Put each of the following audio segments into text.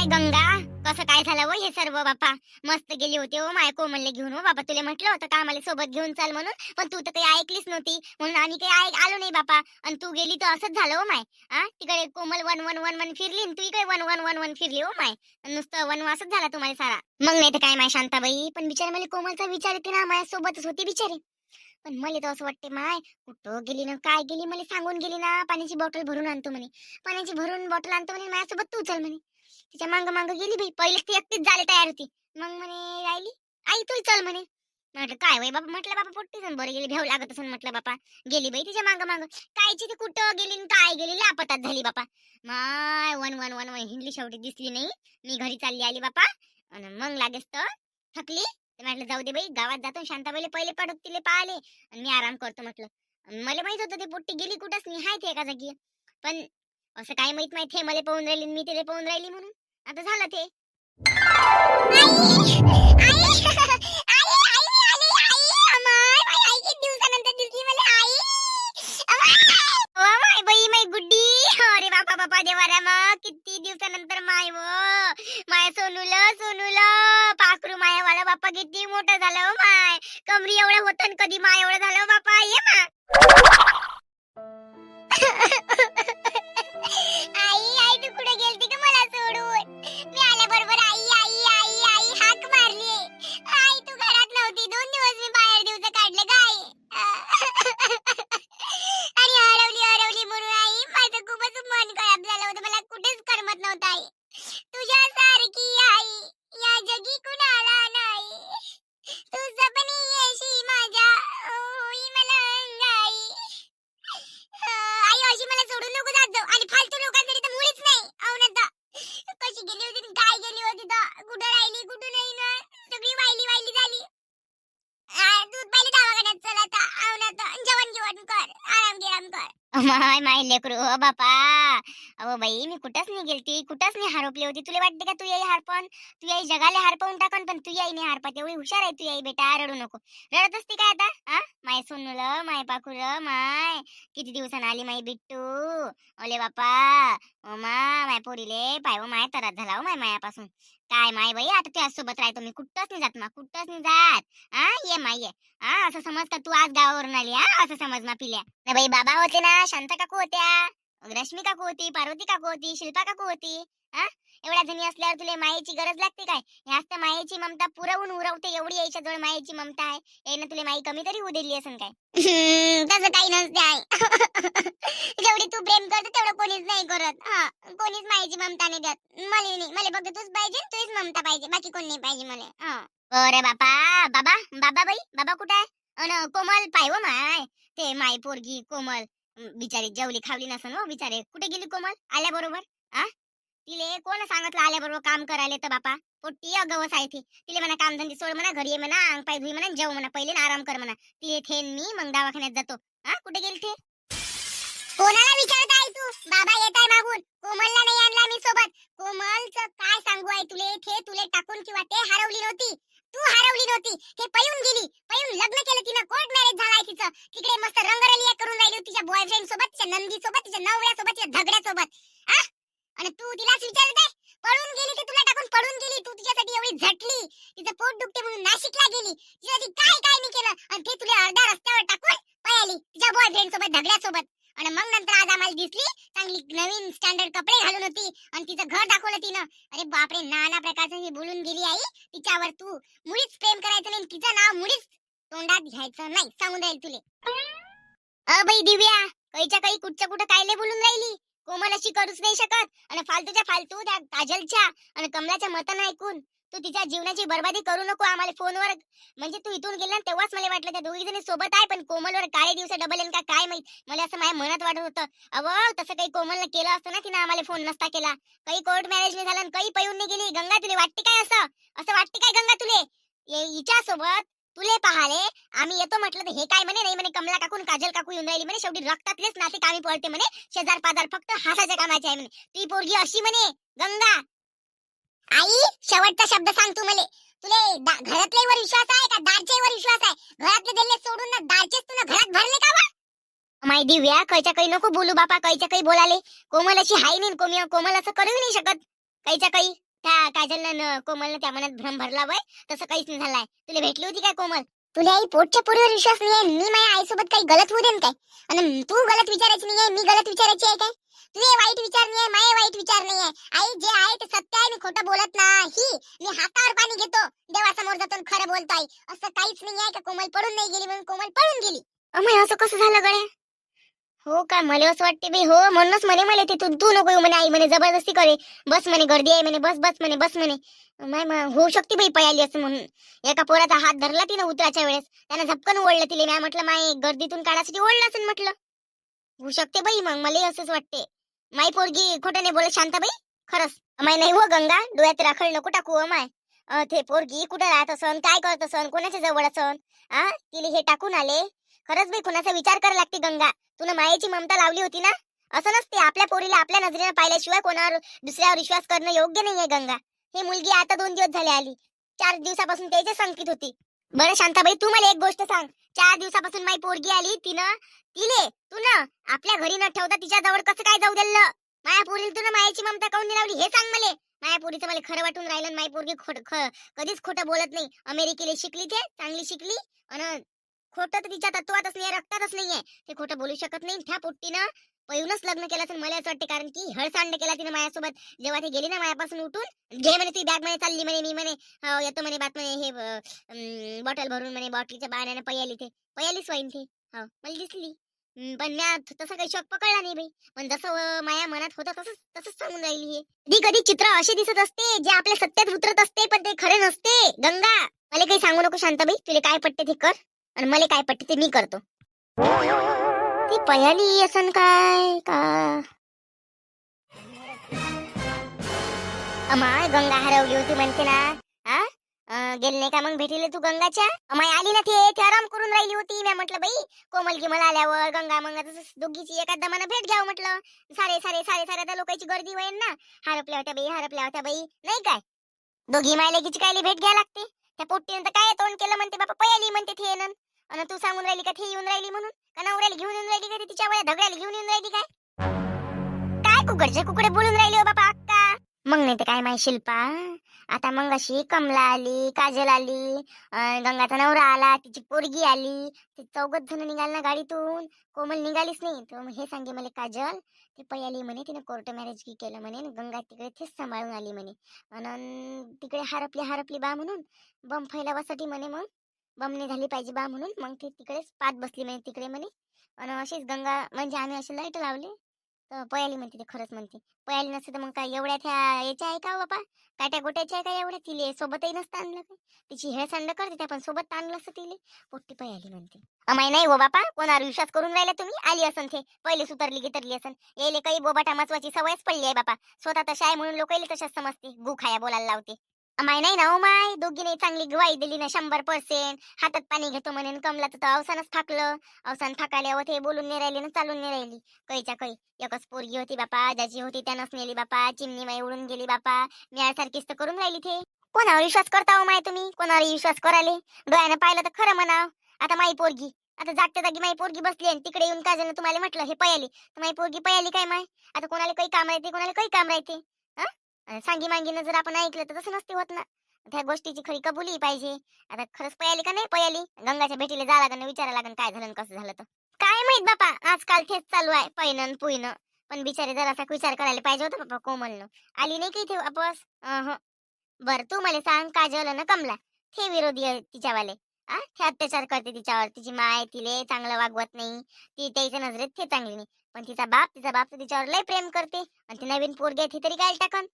माय गंगा? कसं काय झालं व हे सर्व बापा? मस्त गेली होती हो माय कोमलले घेऊन हो बापा. तुला म्हटलं होतं का मला सोबत घेऊन चाल म्हणून पण तू तर काही ऐकलीच नव्हती. म्हणून आम्ही काही ऐक आलो नाही बापा. आणि तू गेली तर असंच झालं हो माय. तिकडे कोमल वन वन वन वन फिरली आणि तू इकडे वन वन वन वन फिरली हो माय. नुसतं वन असंच झाला तुम्हाला सारा. मग नाही तर काय माय शांताबाई? पण बिचारे मला कोमलचा विचार येते ना माझ्या सोबतच होती बिचारी. पण मला तर असं वाटते माय कुठं गेली ना काय गेली मला सांगून गेली ना पाण्याची बॉटल भरून आणतो म्हणे. पाण्याची भरून बॉटल आणतो म्हणे माझ्यासोबत तू चल म्हणे. तिच्या मांग मांग गेली बाई पहिले ती एकटीच झाली तयार होती. मग म्हणे राहिली? आई तू चल म्हणे. म्हटलं काय वय बाबा? म्हटलं बाबा पोट्टी सण बरं गेली भेव लागत असं म्हटलं बापा गेली बाई तिच्या मांग मांग. कायची ती कुठं गेली न काय गेली लापतात झाली बापा. माय वन वन वन वन हिंडली शेवटी दिसली नाही. मी घरी चालली आली बापा. मग लागेस तर थकली. तर म्हटलं जाऊ दे बाई गावात जातो शांताबाईले पहिले पडत तिले पाहिले आणि मी आराम करतो म्हटलं. मला माहीत होतं ते पोट्टी गेली कुठंच नाही हाय ते एका जागी. पण असं काय माहीत माहीत हे मला पाहून राहिली मी तिला पाहून राहिली म्हणून. आता झालं ते. अरे देवाऱ्या मग किती दिवसानंतर माय व. माय सोनूल सोनूल पाखरू माया वाला बापा किती मोठं झालं हो माय. कमरी एवढं होतं कधी माय एवढं झालं हो बाप्पा ये मा. आई आई तू कुठे गेलती का मला सोडून? मी आल्या बरोबर आई आई आई आई हाक मारली. आई तू घरात नव्हती. दोन दिवस मी बाहेर दिवस काढले काय मन खराब झालं होतं? मला कुठेच करमत नव्हतं आई. तुझ्या सारखी आई या जगी कुणाला नाही. तू जपणी येशी माझ्या हो, होई मला अंगाई. आई अशी मला सोडून नको जात जाऊ. आणि फालतू लोकांसाठी तर मुळीच नाही. अवनता कशी गेली होती काय गेली होती तर? कुठं राहिली कुठं नाही ना? सगळी वाहिली वाहिली झाली. दूध पाहिली दवाखान्यात चल आता. अवनता जेवण जेवण कर. आराम गिराम कर. माय माय लेकरू बापा. अहो बाई मी कुठंच नाही गेलती कुठंच नाही हरपली होती. तुला वाटते का तू याई हारपण तू याई जगाला हारपवून टाकन पण तू याई नाही हारपत. एवढी हुशार आहे तू याई बेटा रडू नको. रडत असते काय आता? आ? माय सोनूल माय पाखुर माय. किती दिवसान आली माई बिट्टू? ओले बापा ओ मा माय पोरीले पाय ओ माय तरात झाला हो माय मायापासून. काय माय बाई आता तुझ्या सोबत राहतो मी. कुठंच नाही जात मा कुठंच नाही जात. आ? ये माय ये. हा असं समज का तू आज गावावरून आली हा असं समज मा पिल्या. बाई बाबा होते ना शांता काकू होत्या. रश्मी काकू होती पार्वती काकू होती शिल्पा काकू होती हा? एवढ्या जणी असल्यावर तुला मायेची गरज लागते काय? तर मायेची ममता पुरवून उरवते एवढी यायच्या जवळ मायेची ममता आहे. यानं तुला माई कमी तरी होऊ दिली असेल काय तसं काही नसते आहे जेवढी तू प्रेम करते तेवढं कोणीच नाही करत. हा कोणीच मायेची ममता नाही देत. मला नाही. मला फक्त तूच पाहिजे तूच ममता पाहिजे. बाकी कोण नाही पाहिजे मला. अरे बापा. बाबा? बाबा बाई बाबा कुठे आहे? अन कोमल पाय हो माय. ते माय पोरगी कोमल. बिचारी जेवली खावली नसन हो बिचारे. कुठे गेली कोमल? आल्या बरोबर आ? तिले कोण सांगितलं आल्या बरोबर काम करायला तर बापा? पोट्टी अगवस आहे ती. तिले म्हणा कामधंदे सोड म्हणा घरी ये म्हणा अंग पाय धुई म्हणा जेव म्हणा पहिले ना आराम कर म्हणा. ती थेन मी मग दवाखान्यात जातो. हा कुठे गेली ते? कोणाला विचारत आहे तू? बाबा येत आहे मागून. कोमलला नाही आणला मी सोबत. कोमलचं काय सांगू आहे तुले? थे तुले टाकून किंवा ते हरवली नव्हती. तू हरवली नव्हती. ते पळून गेली. पळून लग्न केलं तिनं. कोर्ट मॅरेज झालाय तिचं. तिकडे मस्त रंगरलिया करून राहिली तिच्या बॉयफ्रेंड सोबत तिच्या नंदी सोबत तिच्या नवऱ्या सोबत तिच्या झगड्या सोबत आ? आणि तू तिलाच विचारत आहे? पळून गेली ते तुला टाकून. पळून गेली. तू तिच्यासाठी एवढी झटली. तिचं पोट दुखते म्हणून नाशिकला गेली. तिच्यासाठी काय काय मी केलं? आणि ते तुला अर्ध्या रस्त्यावर टाकून पळाली. तिच्या बॉयफ्रेंड सोबत झगड्या सोबत आणि मग नंतर आज आम्हाला दिसली चांगली नवीन स्टँडर्ड कपडे घालून होती. आणि तिचं घर दाखवलं तिनं. अरे बापरे नाना प्रकारचं हे बोलून गेली आई. तिच्यावर तू मुळीच प्रेम करायचं नाही तिचं नाव मुळीच तोंडात घ्यायचं नाही सांगून राहील तुले. अ बाई दिव्या कैच्या काही कुठच्या कुठं कायले बोलून राहिली? कोमल अशी करूच नाही शकत. आणि फालतूच्या फालतू त्या काजलच्या आणि कमलाच्या मतानं ऐकून. तू तिच्या जीवनाची बर्बादी करू नको आम्हाला फोनवर. म्हणजे तू इथून गेला तेव्हाच मला वाटलं त्या दोघी जणी सोबत आहे पण कोमलवर काळे दिवस डबल का काय माहीत? मला असं माझ्या मनात वाटत होतं. अव तसं काही कोमलनं केलं असतं ना तिनं आम्हाला फोन नसता केला. काही कोर्ट मॅरेज नाही झालं काही पैऊन नाही गेली. गंगा तुले वाटते काय असं? असं वाटते काय गंगा तुले? हिच्या सोबत तुले पाहाले. आम्ही येतो म्हटलं तर हे काय म्हणे? नाही म्हणे कमला काकून काजल काकू येऊन राहिली म्हणे. शेवटी रक्तातलेच नाते कामी पडते म्हणे. शेजार पाजार फक्त हासाच्या कामाचे आहे म्हणे. ती पोरगी अशी म्हणे गंगा आई शेवटचा शब्द सांग तू मले. तुले घरातल्यावर विश्वास आहे का? दारच्यावर विश्वास आहे? घरातले दिले सोडून ना दारचेच तुला घरात भरले का बा? माय दिव्या कैच्या काही नको बोलू बापा कैच्या काही बोलाले. कोमल अशी हाय नाही कोमी कोमल असं करू नाही शकत. कायच्या काही त्या काजलनं न कोमलनं त्या मनात भ्रम भरला वय तसं काहीच नाही झालाय. तुला भेटली होती काय कोमल? तुला आई पोटच्या पोरीवर विश्वास नाही मी माझ्या आईसोबत काही गलत होऊ देन काय? आणि तू गलत विचारायची नाही मी गलत विचारायची आहे काय? तुझे वाईट विचार नाही आहे माझे वाईट विचार नाही आहे आई जे आहे ते सत्य आहे मी खोटं बोलत नाही. मी हातावर पाणी घेतो. देवासमोर जातो खरं बोलतो आई. असं काहीच नाही आहे का कोमल पडून नाही गेली म्हणून कोमल पडून गेली? अमय असं कसं झालं गड्या? हो का? मला असं वाटते बाई हो म्हणूनच म्हणे मला ते तू तू नको येऊ म्हणे आई म्हणे जबरदस्ती करे. बस म्हणे गर्दी आहे म्हणे बस बस म्हणे बस म्हणे. माय होऊ शकते बाई पळाली असं म्हणून. एका पोराचा हात धरला तिने उतराच्या वेळेस. त्यानं झपकन ओढलं तिले. मी म्हटलं माय गर्दीतून काढायसाठी ओढलं असेल म्हटलं. होऊ शकते बाई मग मला असंच वाटते. माई पोरगी खोटं नाही बोलत शांताबाई? खरंच. माय नाही हो गंगा. डोळ्यात राखळ नको टाकू हो माय. अं, ते पोरगी कुठं राहत असन काय करत असन कोणाच्या जवळ असन? आ तिले हे टाकून आले. खरंच बाई कोणाचा विचार करायला लागते गंगा. तुला मायेची ममता लावली होती ना? असं नसते आपल्या पोरीला आपल्या नजरेनं पाहिल्याशिवाय कोणावर दुसऱ्यावर विश्वास करणं योग्य नाहीये गंगा. ही मुलगी आता दोन दिवस झाले आली. चार दिवसापासून त्याच्या संकेत होती. बरं शांताबाई तू मला एक गोष्ट सांग. चार दिवसापासून माई पोरगी आली तिनं तिले तू ना आपल्या घरी न ठेवता तिच्या जवळ कसं काय जाऊ दिलं? माया पोरीला तुला मायाची ममता काऊन नाही हे सांग मला. माया पोरीचं मला खरं वाटून राहिलं माई पोरगी खोट ख- कधीच खोटं बोलत नाही. अमेरिकेला शिकली ते चांगली शिकली आणि खोटं तर तिच्या तत्वातच नाही रक्तातच नाहीये. ते खोटं बोलू शकत नाही. त्या पोट्टीनं. पळूनच लग्न केलं असेल मला असं वाटते कारण की हळसांड केला तिने माझ्यासोबत. जेव्हा ती गेली ना मायापासून उठून घे म्हणे ती बॅगमध्ये चालली म्हणे मी म्हणे हो, येतो म्हणे बात म्हणे हे बॉटल भरून म्हणे बॉटलीच्या बाण्याने पयाली ते. पयालीच वाईन ते. हो मला दिसली. पण म्या तसा काही शॉक पकडला नाही बाई. पण जसं माया मनात होतं तसंच तसंच सांगून राहिली हे. कधी कधी चित्र असे दिसत असते जे आपल्या सत्यात उतरत असते पण ते खरे नसते. गंगा मला काही सांगू नको शांताबाई. तुला काय पटते ते कर आणि मला काय पटते ते मी करतो. ती पयाली असन काय? का? अमाय गंगा हरवली होती म्हणते ना. हा गेल नाही का मग भेटीले तू गंगाच्या? अमाय आली ना ते. आराम करून राहिली होती. मी म्हटलं बाई कोमल गिमल आल्यावर गंगा मग दोघीची एका दमानं भेट घ्यावं म्हटलं. सारे सारे सारे सारे त्या लोकांची गर्दी होईल ना. हरपल्या होत्या बाई हरपल्या होत्या बाई. नाही काय? दोघी मायलेकीची कायली भेट घ्या लागते. त्या पोट्टीनं तर काय तोंड केलं म्हणते बाबा पयाली म्हणते थे नन आणि तू सांगून राहिली का थे येऊन राहिली म्हणून? का नवऱ्याला घेऊन येऊन राहिली का ती? तिच्या वेळा धगड्याला घेऊन येऊन राहिली काय? काय कुकडचे कुकडे बोलून राहिली हो बाबा अक्का मग नाही ते काय माहिती शिल्पा? आता मग अशी कमला आली काजल आली गंगाचा नवरा आला तिची पोरगी आली ते चौघत जण निघाल ना गाडीतून. कोमल निघालीच नाही. तर मग हे सांगे मला काजल ती पै आली म्हणे तिने कोर्ट मॅरेज की केलं म्हणे गंगा तिकडे तेच सांभाळून आली म्हणे. आणि तिकडे हरपली हरपली बा म्हणून बम फैलावासाठी म्हणे मग. बमणी झाली पाहिजे बा म्हणून. मग ती तिकडेच पात बसली म्हणे तिकडे म्हणे. आणि अशीच गंगा म्हणजे आम्ही अशी लाइट लावले. तर पयाली म्हणते ते खरंच म्हणते. पयाली नसते तर मग काय एवढ्या त्या याच्या आहे का बापा? काट्या गोट्याच्या आहे का एवढ्या? तिले सोबतही नसतं आणलं काय तिची हेळसांड करते त्या पण सोबत आणलं असतं तिले. पोट्टी पयाली म्हणते. अमाय नाही हो बापा कोणावर विश्वास करून राहिला तुम्ही? आली असन ते. पहिले सुतरली गितरली असन. यायले काही बोबाटा मचवाची सवयच पडली आहे बापा. स्वतः तशा आहे म्हणून लोक तशाच समजते. गु खाया बोलायला लावते. माय नाही ना हो माय. दोघीने चांगली गवाई दिली ना शंभर पर्सेंट हातात पाणी घेतो म्हणे कमलाचं तर अवसानच थाकलं. अवसान थाकाल्यावर ते बोलून नाही राहिली ना चालून नाही राहिली. कैच्या कै एकच पोरगी होती बापा ज्याची होती त्यानंच नेली बापा चिमणी माई उडून गेली बापा. मिळासारखीच तर करून राहिली ते. कोणावर विश्वास करता हो माय तुम्ही? कोणावर विश्वास कराले? डोळ्यानं पाहिलं तर खरं म्हणाव. आता माई पोरगी. आता जागच्या जागी माई पोरगी बसली आणि तिकडे येऊन काय तुम्हाला म्हटलं हे पयाली. तर माई पोरगी पयाली काय माय? आता कोणाला काही काम राहते कोणाला काही काम राहते? सांगी मांगीनं जर आपण ऐकलं तर तसं नसते होत ना. त्या गोष्टीची खरी कबुली पाहिजे. आता खरंच पयाली का नाही पयाली? गंगाच्या भेटीला जा लागण विचारा लागन काय झालं कसं झालं तर. काय माहीत बापा आजकाल तेच चालू आहे पैनन पुईन. पण बिचारे जरासा विचार करायला पाहिजे होता बापा कोमलनं. आली नाही की इथे आपस बर तू मला सांग काजल ना कमला? हे विरोधी आहे तिच्यावाले. आ? हे अत्याचार करते तिच्यावर. तिची माय तिले चांगलं वागवत नाही. ती त्याच्या नजरेत ते चांगली नाही. पण तिचा बाप तिचा बाप तर तिच्यावर लय प्रेम करते. आणि ती नवीन पोरगी आहे ती तरी काय टाकन.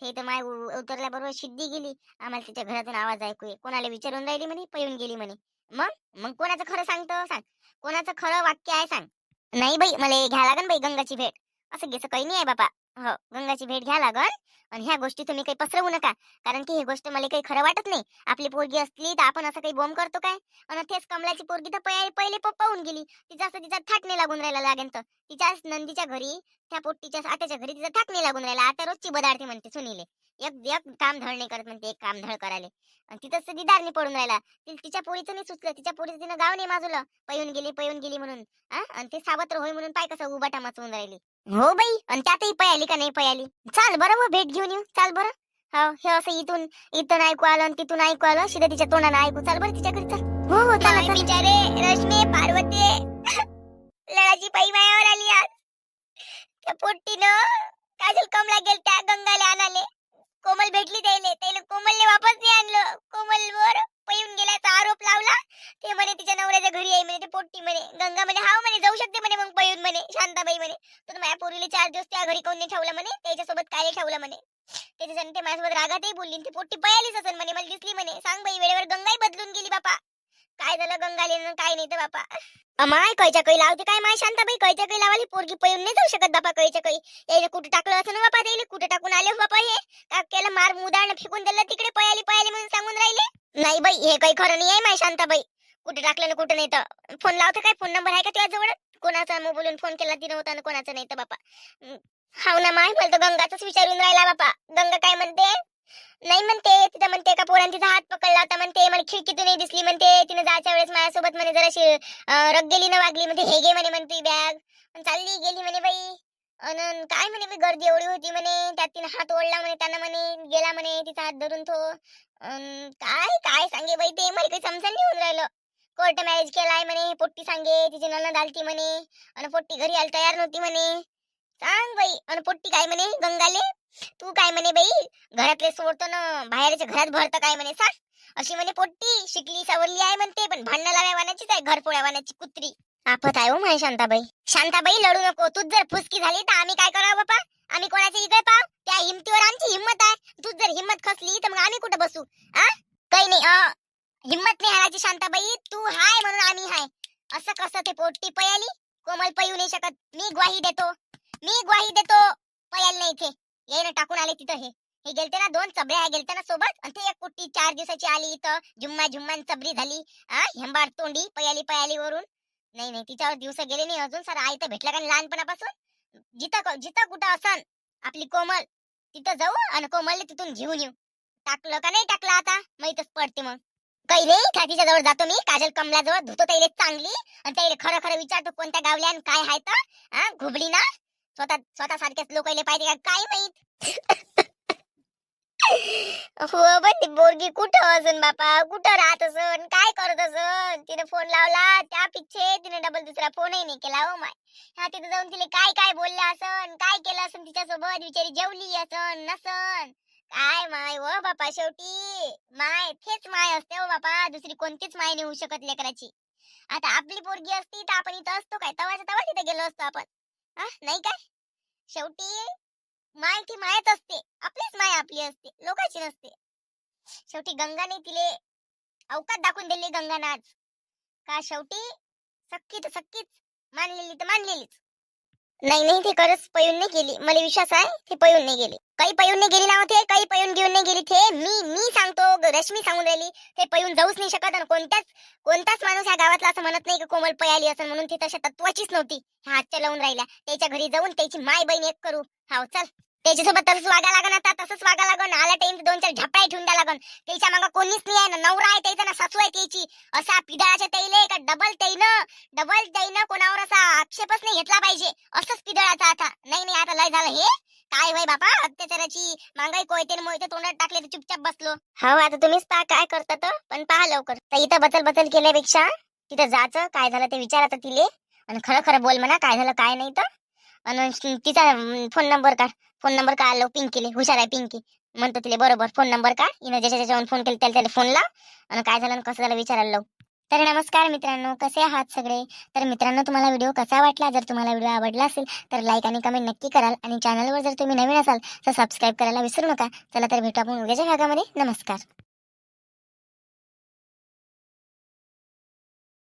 ते तर माय उ- उतरल्याबरोबर सिद्धी गेली. आम्हाला तिच्या घरातून आवाज ऐकू कोणाला विचारून राहिली म्हणे पळून गेली म्हणे. मग? मग कोणाचं खरं सांगतो? सांग. कोणाचं खरं वाक्य आहे सांग. नाही बाई मला घ्या लागन बाई गंगाची भेट. असं घेस काही नाही आहे बापा. हो गंगाची भेट घ्या लागल आणि ह्या गोष्टी तुम्ही काही पसरवू नका. कारण की ही गोष्ट मला काही खरं वाटत नाही. आपली पोरगी असली तर आपण असं काही बॉम्ब करतो काय? आणि तेच कमलाची पोरगी तर पहिले पहिले पप्पाहून गेली. तिचा असं तिचा थाटणे लागून राहिला लागेल तर. तिच्या नंदीच्या घरी त्या पोट्टीच्या आत्याच्या घरी तिचा थाटणे लागून राहिला. आता रोजची बदाडते म्हणते सुनीले. एक एक काम धड नाही करत म्हणते एक काम धड करायला. आणि तिथंच दिदारने पडून राहिला. तिच्या पोरीचं नाही सुचलं. तिच्या पोरीचं तिनं गाव नाही माजवलं पळून गेली पळून गेली म्हणून. आणि ते सावत्र होय म्हणून पाय कसं उबाटा माचवून राहिली. हो बाई आणि त्यातही पयाली का नाही पयाली? चाल बरं मग भेट घेऊन येऊ चाल बरं. हा हे असं इथून इथून ऐकू आलं आणि तिथून ऐकू आलं शिदा तिच्या तोंडानं ऐकू. चाल बरं तिच्या घरी चाल. हो हो चला. बिचारे रश्मी पार्वती. लढाची पायी मायावर आली आज. त्या पोट्टीनं काजल कमला गेल त्या गंगाले आणाले. कोमल भेटली त्याले. त्याला कोमलने वापस नाही आणलं. कोमलवर पळून गेल्याचा आरोप लावला. ते म्हणे तिच्या नवऱ्याच्या घरी आहे म्हणे ते पोट्टी म्हणे. गंगा म्हणे हाव म्हणे जाऊ शकते म्हणे मग पळून म्हणे शांताबाई म्हणे. तर माझ्या पोरीला चार दिवस त्या घरी कोण नाही ठेवलं म्हणे त्याच्यासोबत काय ठेवलं म्हणे. त्याच्यासाठी ते माझ्यासोबत रागातही बोलली ती पोट्टी पळालीच असेल म्हणे मला दिसली म्हणे. सांग बाई वेळेवर गंगाही बदलून गेली बापा. काय झालं गंगाले काय नाही तर बापा. माय कैच्या कै लावते काय माय शांताबाई? कैच्या कै लावाली? पोरगी पळून नाही जाऊ शकत बापा कैच्या कै यायला कुठे टाकलं असं ना बापा त्याला कुठे टाकून आले हो बापा हे? का केलं मार मुदाण फेकून दिलं तिकडे पयाली पयाली म्हणून सांगून राहिले. नाही बाई हे काही खरं नाही आहे माय शांताबाई. कुठे टाकलं ना कुठे नाही तर. फोन लावते काय? फोन नंबर आहे का तुझ्या जवळ कोणाचा मग बोलून फोन केला तिनं होता ना कोणाचा नाही तर बापा. हाव ना माय मला तर गंगाचाच विचारून राहिला बापा. गंगा काय म्हणते? नाही म्हणते. तिथं म्हणते का पोरान तिचा हात पकडला होता म्हणते. मला खिडकीतूनही दिसली म्हणते. तिने जायच्या वेळेस माझ्यासोबत म्हणे जराशी रग गेली ना वागली म्हणते. हे घे म्हणे म्हणते बॅग. चालली गेली म्हणे बाई. अन काय म्हणे बाई गर्दी एवढी होती म्हणे. त्यात तिने हात ओढला म्हणे त्यानं म्हणे. गेला म्हणे तिचा हात धरून तो. काय काय सांगे बाई ते? मला काही समजून नाही होऊन राहिलं. कोर्ट मॅरेज केलाय म्हणे पोट्टी सांगे तिची ननद आलती म्हणे आणि पोट्टी घरी यायला तयार नव्हती म्हणे. सांग बाई आणि पोट्टी काय म्हणे गंगाले? तू काय म्हणे बाई घरातले सोडतो ना बाहेरच्या घरात भरतं काय म्हणे सांग. अशी म्हणे पोट्टी शिकली सवरली आहे म्हणते पण भांडण लावायवानाचीच आहे घर पोळ्यावानाची कुत्री. आफत आहे हो माय शांताबाई. शांताबाई लढू नको तूच जर फुसकी झाली तर आम्ही काय करावं बापा? आम्ही कोणाच्या इकडे पाव? त्या हिमतीवर आमची हिंमत आहे. तूच जर हिंमत खसली तर मग आम्ही कुठं बसू? आ? काही नाही हिम्मत नाही हारायची शांताबाई. तू हाय म्हणून आम्ही हाय. असं कसं ते पोट्टी पयाली? कोमल पयू नाही शकत. मी ग्वाही देतो. मी ग्वाही देतो. पयाल नाही इथे. येणं टाकून आले तिथं हे. हे गेलते ना दोन चबऱ्या गेलते ना सोबत. आणि ते एक कुट्टी चार दिवसाची आली इथं. जुम्मा जुम्मान चबरी झाली. आ हेंबाड तोंडी पयाली पयाली वरून. नाही नाही तिच्यावर दिवस गेले नाही अजून. सर आई तर भेटला का लहानपणापासून? जिथं जिथं कुठं असन आपली कोमल तिथं जाऊ आणि कोमलने तिथून घेऊन येऊ. टाकलं का नाही टाकलं आता? माहितच पडते मग. काही नाही खातीच्या जवळ जातो मी काजल कमला जवळ धुतो तैले चांगली आणि त्याला खरं खरं विचारतो कोणत्या गावल्या आणि काय आहे तर हा घुबडी ना स्वतः स्वतः सारख्याच लोक पाहिजे का काय माहीत? हो पण ती बोरगी कुठं असून बापा? कुठं राहत असन? काय करत असन? तिने फोन लावला त्या पिच्छे तिने डबल दुसरा फोनही नाही केला हो माय. हा तिथे जाऊन तिने काय काय बोलले असन? काय केलं असन तिच्यासोबत? बिचारी जेवली असन नसन. काय माय व बापा शेवटी? माय तेच माय असते हो बापा. दुसरी कोणतीच माय नाही होऊ शकत लेकराची. आता आपली पोरगी असती तर आपण इथं असतो काय? तवाच्या तवा तिथे गेलो असतो आपण. हा नाही काय? शेवटी माय ती मायच असते. आपलीच माय आपली असते. लोकांची नसते. शेवटी गंगाने तिले. अवकात दाखवून दिली गंगाने आज का शेवटी? सक्की तर सक्कीच मानलेली तर मानलेलीच. नाही नाही ते खरंच पळून नाही गेली. मला विश्वास आहे ते पळून नाही गेली. काही पळून नाही गेली ना काही पळून घेऊन नाही गेली ते मी मी सांगतो रश्मी सांगून राहिली ते पळून जाऊच नाही शकत. आणि कोणत्याच कोणताच माणूस ह्या गावातला असं म्हणत नाही की कोमल पयाली असं म्हणून ती तशा तत्वाचीच नव्हती. ह्या हातच्या लावून राहिल्या. त्याच्या घरी जाऊन त्याची माय बहीण एक करू. हाव चल. त्याच्यासोबत तसंच वागा लागण आता तसंच वागा लागन. आला टाइम दोन चार झपाय ठेवून द्या लागन. त्याच्या मागं कोणीच नाही आहे ना नवरा आहे त्याचा ना सासू आहे त्याची. असा पिदळाच्या तैले का डबल तैन डबल तैन कोणावर असा आक्षेपच नाही घेतला पाहिजे. असंच पिदळाचा आता. नाही नाही आता लय झालं हे. काय वय बापा? अत्याचाराची मांगाई कोयते मोयते तोंडात टाकले तर चुपचाप बसलो. हो आता तुम्हीच पहा काय करतात पण पहा लवकर. तर इथं बदल बदल केल्यापेक्षा तिथं जायचं काय झालं ते विचारायचं तिले. आणि खरं खरं बोल म्हणा काय झालं काय नाही तर. आणि तिचा फोन नंबर काढ. फोन नंबर काढलो पिंकीले. हुशार आहे पिंकी. म्हणतो तिले बरोबर फोन नंबर का हिनं ज्याच्या ज्याच्यावर फोन केला त्याला त्याला फोन लाव. आणि काय झालं कसं झालं विचारायला लावू. तर नमस्कार मित्रांनो कसे आहात सगळे? तर मित्रांनो तुम्हाला व्हिडिओ कसा वाटला? जर तुम्हाला व्हिडिओ आवडला असेल तर लाईक आणि कमेंट नक्की कराल. आणि चॅनलवर जर तुम्ही नवीन असाल तर सबस्क्राईब करायला विसरू नका. चला तर भेटू आपण उद्याच्या भागामध्ये. नमस्कार.